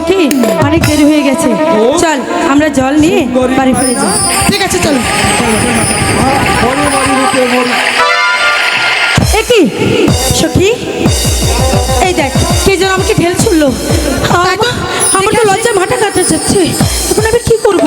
সখি অনেক দেরি হয়ে গেছে। চল আমরা জল নিয়ে বাড়ি ফিরে যাই। ঠিক আছে চল। একই সখি? এই দেখ কে যেন আমাকে ঢেল ছুড়লো। আমার তো লজ্জা মাথা কাটা যাচ্ছে। এখন আমি কি করব?